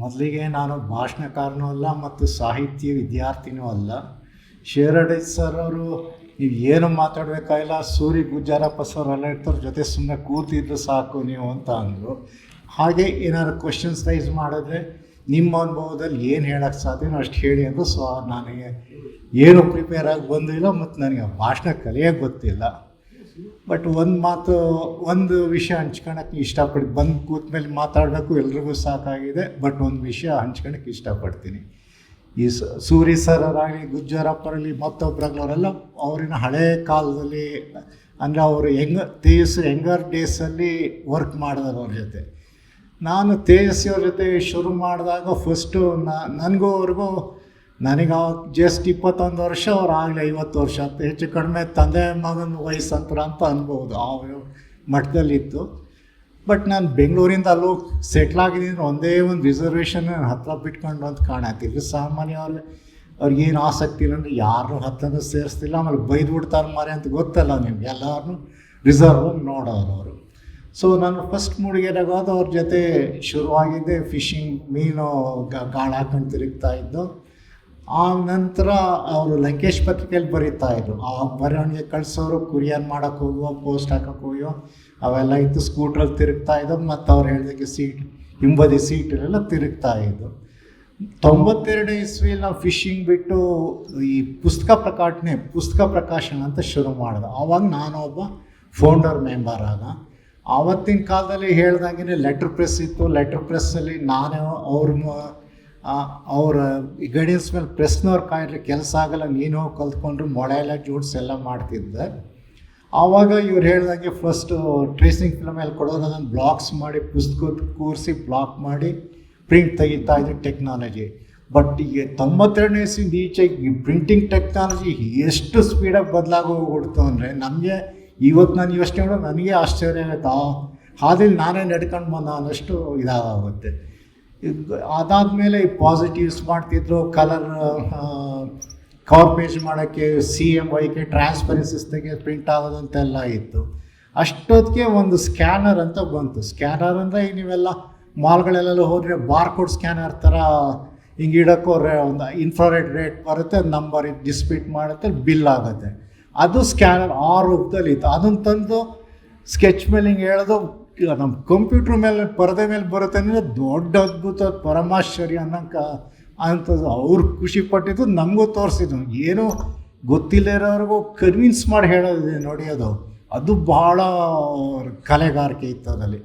ಮೊದಲಿಗೆ ನಾನು ಭಾಷಣಕಾರನೂ ಅಲ್ಲ ಮತ್ತು ಸಾಹಿತ್ಯ ವಿದ್ಯಾರ್ಥಿನೂ ಅಲ್ಲ. ಶೇರಡಿ ಸರ್ ಅವರು, ನೀವು ಏನು ಮಾತಾಡಬೇಕಾಗಿಲ್ಲ, ಸೂರಿ ಗುಜ್ಜಾರಪ್ಪ ಸರ್ ಎಲ್ಲ ಇರ್ತಾರೆ ಜೊತೆ ಸುಮ್ಮನೆ ಕೂತಿದ್ರು ಸಾಕು ನೀವು ಅಂತ ಅಂದರು. ಹಾಗೆ ಏನಾದ್ರು ಕ್ವಶನ್ಸ್ ರೈಸ್ ಮಾಡಿದ್ರೆ, ನಿಮ್ಮ ಅನುಭವದಲ್ಲಿ ಏನು ಹೇಳೋಕ್ಕೆ ಸಾಧ್ಯನೋ ಅಷ್ಟು ಹೇಳಿ ಅಂದರು. ಸೊ ನನಗೆ ಏನು ಪ್ರಿಪೇರ್ ಆಗಿ ಬಂದಿಲ್ಲ, ಮತ್ತು ನನಗೆ ಭಾಷಣ ಕಲಿಯೋಕ್ಕೆ ಗೊತ್ತಿಲ್ಲ. ಬಟ್ ಒಂದು ಮಾತು ಒಂದು ವಿಷಯ ಹಂಚ್ಕೊಳಕ್ಕೆ ಇಷ್ಟಪಡಿ, ಬಂದು ಕೂತ ಮೇಲೆ ಮಾತಾಡಬೇಕು, ಎಲ್ರಿಗೂ ಸಾಕಾಗಿದೆ ಬಟ್ ಒಂದು ವಿಷಯ ಹಂಚ್ಕೊಳಕ್ಕೆ ಇಷ್ಟಪಡ್ತೀನಿ. ಈ ಸೂರಿ ಸರರಾಗಲಿ ಗುಜ್ಜರಪ್ಪರಲ್ಲಿ ಮತ್ತೊಬ್ಬರಾಗಲಿ ಅವರೆಲ್ಲ ಅವರಿನ ಹಳೆ ಕಾಲದಲ್ಲಿ, ಅಂದರೆ ಅವರು ಹೆಂಗ, ತೇಜಸ್, ಹೆಂಗರ್ ಡೇಸಲ್ಲಿ ವರ್ಕ್ ಮಾಡಿದಾರೆ ಅವ್ರ ಜೊತೆ. ನಾನು ತೇಜಸ್ವಿಯವ್ರ ಜೊತೆ ಶುರು ಮಾಡಿದಾಗ ಫಸ್ಟು ನನಗೂ ಅವ್ರಿಗೂ ನನಗೆ ಅವಾಗ ಜಸ್ಟ್ ಇಪ್ಪತ್ತೊಂದು ವರ್ಷ, ಅವ್ರು ಆಗಲಿ ಐವತ್ತು ವರ್ಷ ಅಂತ ಹೆಚ್ಚು ಕಡಿಮೆ ತಂದೆ ಮಗನ ವಯಸ್ಸಂತರ ಅಂತ ಅನ್ಬೋದು. ಆ ಮಠದಲ್ಲಿತ್ತು ಬಟ್ ನಾನು ಬೆಂಗಳೂರಿಂದ ಅಲ್ಲೂ ಸೆಟ್ಲ್ ಆಗಿದ್ದೀನಿ ಒಂದೇ ಒಂದು ರಿಸರ್ವೇಷನ್ ಹತ್ರ ಬಿಟ್ಕೊಂಡು ಅಂತ ಕಾಣತ್ತಿಲ್ಲ ಸಾಮಾನ್ಯ ಅವ್ರಿಗೆ ಅವ್ರಿಗೇನು ಆಸಕ್ತಿ ಇಲ್ಲ ಅಂದರೆ ಯಾರನ್ನೂ ಹತ್ತನ್ನು ಸೇರಿಸ್ತಿಲ್ಲ. ಆಮೇಲೆ ಬೈದು ಬಿಡ್ತಾರೆ ಮಾರೆ ಅಂತ ಗೊತ್ತಲ್ಲ ನಿಮ್ಗೆ. ಎಲ್ಲರೂ ರಿಸರ್ವ್ ನೋಡೋರು ಅವರು. ಸೊ ನಾನು ಫಸ್ಟ್ ಮೂಡಿಗೆರೆಗೋದು ಅವ್ರ ಜೊತೆ ಶುರುವಾಗಿದ್ದೆ. ಫಿಶಿಂಗ್ ಮೀನು ಗಾಳ ಹಾಕೊಂಡು ತಿರುಗ್ತಾ ಇದ್ದು. ಆ ನಂತರ ಅವರು ಲಂಕೇಶ್ ಪತ್ರಿಕೆಯಲ್ಲಿ ಬರೀತಾ ಇದ್ರು. ಆ ಬರವಣಿಗೆ ಕಳಿಸೋರು, ಕುರಿಯನ್ ಮಾಡೋಕೆ ಹೋಗುವ ಪೋಸ್ಟ್ ಹಾಕೋಕೆ ಹೋಗುವ, ಅವೆಲ್ಲ ಇತ್ತು. ಸ್ಕೂಟ್ರಲ್ಲಿ ತಿರುಗ್ತಾ ಇದ್ದು ಮತ್ತು ಅವ್ರು ಹೇಳಿದಂಗೆ ಸೀಟ್ ಹಿಂಬದಿ ಸೀಟಲ್ಲೆಲ್ಲ ತಿರುಗ್ತಾ ಇದ್ದು ತೊಂಬತ್ತೆರಡು ಇಸ್ವಿಲಿ ನಾವು ಫಿಶಿಂಗ್ ಬಿಟ್ಟು ಈ ಪುಸ್ತಕ ಪ್ರಕಾಟಣೆ ಪುಸ್ತಕ ಪ್ರಕಾಶನ ಅಂತ ಶುರು ಮಾಡಿದೆ. ಆವಾಗ ನಾನೊಬ್ಬ ಫೌಂಡರ್ ಮೆಂಬರ್ ಆಗ ಆವತ್ತಿನ ಕಾಲದಲ್ಲಿ ಹೇಳ್ದಂಗೆ ಲೆಟ್ರ್ ಪ್ರೆಸ್ ಇತ್ತು. ಲೆಟ್ರ್ ಪ್ರೆಸ್ಸಲ್ಲಿ ನಾನೇ ಅವ್ರ ಅವ್ರ ಗೈಡೆನ್ಸ್ ಮೇಲೆ ಪ್ರೆಸ್ನವ್ರ ಕಾಯಿಲೆ ಕೆಲಸ ಆಗಲ್ಲ, ನೀನು ಕಲ್ತ್ಕೊಂಡ್ರು ಮೊಳೆ ಎಲ್ಲ ಜೋಡಿಸಿ ಎಲ್ಲ ಮಾಡ್ತಿದ್ದೆ. ಆವಾಗ ಇವ್ರು ಹೇಳ್ದಂಗೆ ಫಸ್ಟು ಟ್ರೇಸಿಂಗ್ ಫಿಲ್ಮಲ್ಲಿ ಕೊಡೋರು ಅದನ್ನು ಬ್ಲಾಕ್ಸ್ ಮಾಡಿ ಪುಸ್ತಕ ಕೂರಿಸಿ ಬ್ಲಾಕ್ ಮಾಡಿ ಪ್ರಿಂಟ್ ತೆಗಿತಾ ಇದ್ರು ಟೆಕ್ನಾಲಜಿ ಬಟ್ ಈಗ ತೊಂಬತ್ತೆರಡನೇ ಇಸಿಂದ ಈಚೆಗೆ ಈ ಪ್ರಿಂಟಿಂಗ್ ಟೆಕ್ನಾಲಜಿ ಎಷ್ಟು ಸ್ಪೀಡಾಗಿ ಬದಲಾಗೋಗ್ಬಿಡ್ತು ಅಂದರೆ ನಮಗೆ ಇವತ್ತು ನಾನು ಯೋಚನೆ ಮಾಡೋದು ನನಗೆ ಆಶ್ಚರ್ಯ ಆಗುತ್ತೆ. ಹಾದಿಲಿ ನಾನೇ ನಡ್ಕೊಂಡು ಬಂದ ಅನ್ನಷ್ಟು ಇದಾಗುತ್ತೆ ಅದಾದಮೇಲೆ ಪಾಸಿಟಿವ್ಸ್ ಮಾಡ್ತಿದ್ರು ಕಲರ್ ಕವರ್ ಪೇಜ್ ಮಾಡೋಕ್ಕೆ ಸಿ ಎಂ ವೈಗೆ ಟ್ರಾನ್ಸ್ಪರೆನ್ಸಿಸ್ ತೆಗೆ ಪ್ರಿಂಟ್ ಆಗೋದಂತೆಲ್ಲ ಇತ್ತು. ಅಷ್ಟೊತ್ತಿಗೆ ಒಂದು ಸ್ಕ್ಯಾನರ್ ಅಂತ ಬಂತು. ಸ್ಕ್ಯಾನರ್ ಅಂದರೆ ಈಗ ನೀವೆಲ್ಲ ಮಾಲ್ಗಳೆಲ್ಲ ಹೋದರೆ ಬಾರ್ಕೋಡ್ ಸ್ಕ್ಯಾನರ್ ಥರ ಹಿಂಗೆ ಇಡೋಕ್ಕೂ ಒಂದು ಇನ್ಫ್ರಾರೆಡ್ ರೇಟ್ ಬರುತ್ತೆ ನಂಬರ್ ಡಿಸ್ಪ್ಯೂಟ್ ಮಾಡುತ್ತೆ ಬಿಲ್ ಆಗುತ್ತೆ. ಅದು ಸ್ಕ್ಯಾನರ್ ಆ ರೂಪದಲ್ಲಿ ಇತ್ತು. ಅದನ್ನು ತಂದು ಸ್ಕೆಚ್ ಮೇಲೆ ಹಿಂಗೆ ಹೇಳೋದು ನಮ್ಮ ಕಂಪ್ಯೂಟ್ರ್ ಮೇಲೆ, ಪರದೆ ಮೇಲೆ ಬರುತ್ತೆ ಅಂದರೆ ದೊಡ್ಡ ಅದ್ಭುತ ಪರಮಾಶ್ಚರ್ಯ ಅನ್ನಂಕ ಅಂಥದ್ದು ಅವ್ರು ಖುಷಿ ಪಟ್ಟಿದ್ದು ನಮಗೂ ಏನೂ ಏನೋ ಇರೋರಿಗೂ ಕನ್ವಿನ್ಸ್ ಮಾಡಿ ಹೇಳೋದಿದೆ ನೋಡಿ ಅದು. ಅದು ಭಾಳ ಕಲೆಗಾರಿಕೆ ಇತ್ತು ಅದರಲ್ಲಿ.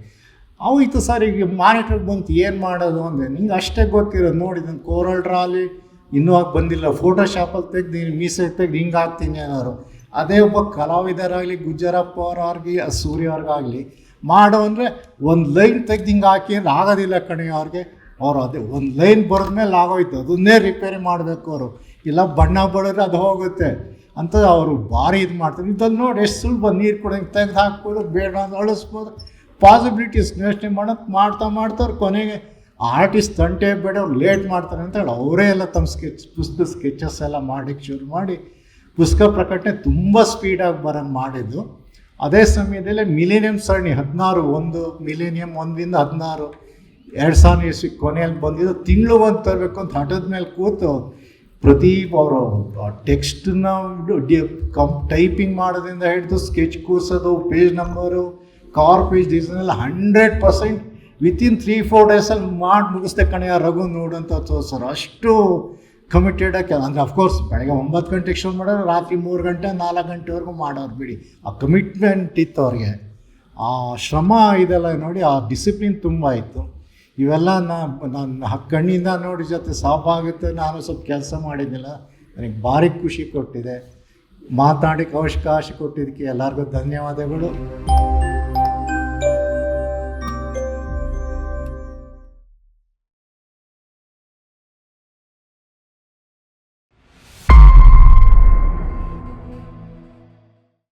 ಅವು ಇತ್ತು ಸರ್, ಈಗ ಮಾನಿಟ್ರಿಗೆ ಬಂತು ಏನು ಮಾಡೋದು ಅಂದರೆ ನಿಂಗೆ ಅಷ್ಟೇ ಗೊತ್ತಿರೋದು. ನೋಡಿ ನಾನು ಕೋರಲ್ ಡ್ರಾಲಿ ಇನ್ನೂ ಆಗಿ ಬಂದಿಲ್ಲ. ಫೋಟೋಶಾಪಲ್ಲಿ ತೆಗ್ದು ನೀನು ಮೀಸೆ ತೆಗ್ದು ಹಿಂಗೆ ಹಾಕ್ತೀನಿ ಅನ್ನೋರು. ಅದೇ ಒಬ್ಬ ಕಲಾವಿದರಾಗಲಿ, ಗುಜ್ಜರಪ್ಪ ಅವ್ರಾಗಲಿ, ಸೂರ್ಯ ಅವ್ರಿಗಾಗಲಿ ಮಾಡೋ ಅಂದರೆ ಒಂದು ಲೈನ್ ತೆಗ್ದು ಹಿಂಗೆ ಹಾಕಿ ಅಂದ್ರೆ ಆಗೋದಿಲ್ಲ ಕಣೆ ಅವ್ರಿಗೆ. ಅವರು ಅದೇ ಒಂದು ಲೈನ್ ಬರೆದ್ಮೇಲೆ ಆಗೋಯ್ತು. ಅದನ್ನೇ ರಿಪೇರಿ ಮಾಡಬೇಕು ಅವರು. ಇಲ್ಲ ಬಣ್ಣ ಬಳಿದ್ರೆ ಅದು ಹೋಗುತ್ತೆ. ಅಂತ ಅವರು ಭಾರಿ ಇದು ಮಾಡ್ತಾರೆ. ಇದ್ದಲ್ಲಿ ನೋಡಿ ಎಷ್ಟು ಸುಲಭ ನೀರು ಕೂಡ ಹಿಂಗೆ ತೆಗ್ದು ಹಾಕ್ಬೋದು, ಬೇಡ ಅಂತ ಅಳಿಸ್ಬೋದು. ಪಾಸಿಬಿಲಿಟೀಸ್ ಯೋಚನೆ ಮಾಡೋದು ಮಾಡ್ತಾ ಮಾಡ್ತಾರೆ ಕೊನೆಗೆ ಆರ್ಟಿಸ್ಟ್ ತಂಟೆ ಬೇಡ, ಅವ್ರು ಲೇಟ್ ಮಾಡ್ತಾರೆ ಅಂತ ಹೇಳಿ ಅವರೇ ಎಲ್ಲ ತಮ್ಮ ಸ್ಕೆಚ್ ಪುಸ್ತಕ ಸ್ಕೆಚಸ್ ಎಲ್ಲ ಮಾಡಲಿಕ್ಕೆ ಶುರು ಮಾಡಿ ಪುಸ್ತಕ ಪ್ರಕಟಣೆ ತುಂಬ ಸ್ಪೀಡಾಗಿ ಬರೋಂಗೆ ಮಾಡಿದ್ದು. ಅದೇ ಸಮಯದಲ್ಲಿ ಮಿಲೇನಿಯಂ ಸರಣಿ, ಹದಿನಾರು, ಒಂದು, ಮಿಲೇನಿಯಂ ಒಂದರಿಂದ ಹದಿನಾರು, ಎರಡು ಸಾವಿರ ಇಸ್ವಿ ಕೊನೆಯಲ್ಲಿ ಬಂದಿದ್ದು ತಿಂಗಳು ಒಂದು ತರಬೇಕು ಅಂತ ಹಠದ ಮೇಲೆ ಕೂತು ಪ್ರದೀಪ್ ಅವರು ಟೆಕ್ಸ್ಟನ್ನ ಕಂ, ಟೈಪಿಂಗ್ ಮಾಡೋದ್ರಿಂದ ಹಿಡಿದು ಸ್ಕೆಚ್ ಕೂರಿಸೋದು, page number, car page ಡಿಸೈನೆಲ್ಲ hundred percent within three, four ಡೇಸಲ್ಲಿ ಮಾಡಿ ಮುಗಿಸ್ದೆ ಕಣೆಯ ರಘು ನೋಡಂತ ತೋರಿಸೋರು. ಅಷ್ಟು ಕಮಿಟೆಡ್ ಅಂದರೆ ಅಫ್ಕೋರ್ಸ್ ಬೆಳಗ್ಗೆ ಒಂಬತ್ತು ಗಂಟೆಗೆ ಶುರು ಮಾಡೋರು, ರಾತ್ರಿ ಮೂರು ಗಂಟೆ, ನಾಲ್ಕು ಗಂಟೆವರೆಗೂ ಮಾಡೋರು ಬಿಡಿ. ಆ ಕಮಿಟ್ಮೆಂಟ್ ಇತ್ತು ಅವ್ರಿಗೆ ಆ ಶ್ರಮ ಇದೆಲ್ಲ ನೋಡಿ ಆ ಡಿಸಿಪ್ಲಿನ್ ತುಂಬ ಇತ್ತು. ಇವೆಲ್ಲ ನಾನು ಕಣ್ಣಿಂದ ನೋಡಿ ಜೊತೆ ಸಾಪಾಗುತ್ತೆ ನಾನು ಸ್ವಲ್ಪ ಕೆಲಸ ಮಾಡಿದ್ದಿಲ್ಲ ನನಗೆ ಭಾರಿ ಖುಷಿ ಕೊಟ್ಟಿದೆ. ಮಾತಾಡೋಕ್ಕೆ ಅವಕಾಶ ಕೊಟ್ಟಿದ್ದಕ್ಕೆ ಎಲ್ಲರಿಗೂ ಧನ್ಯವಾದಗಳು.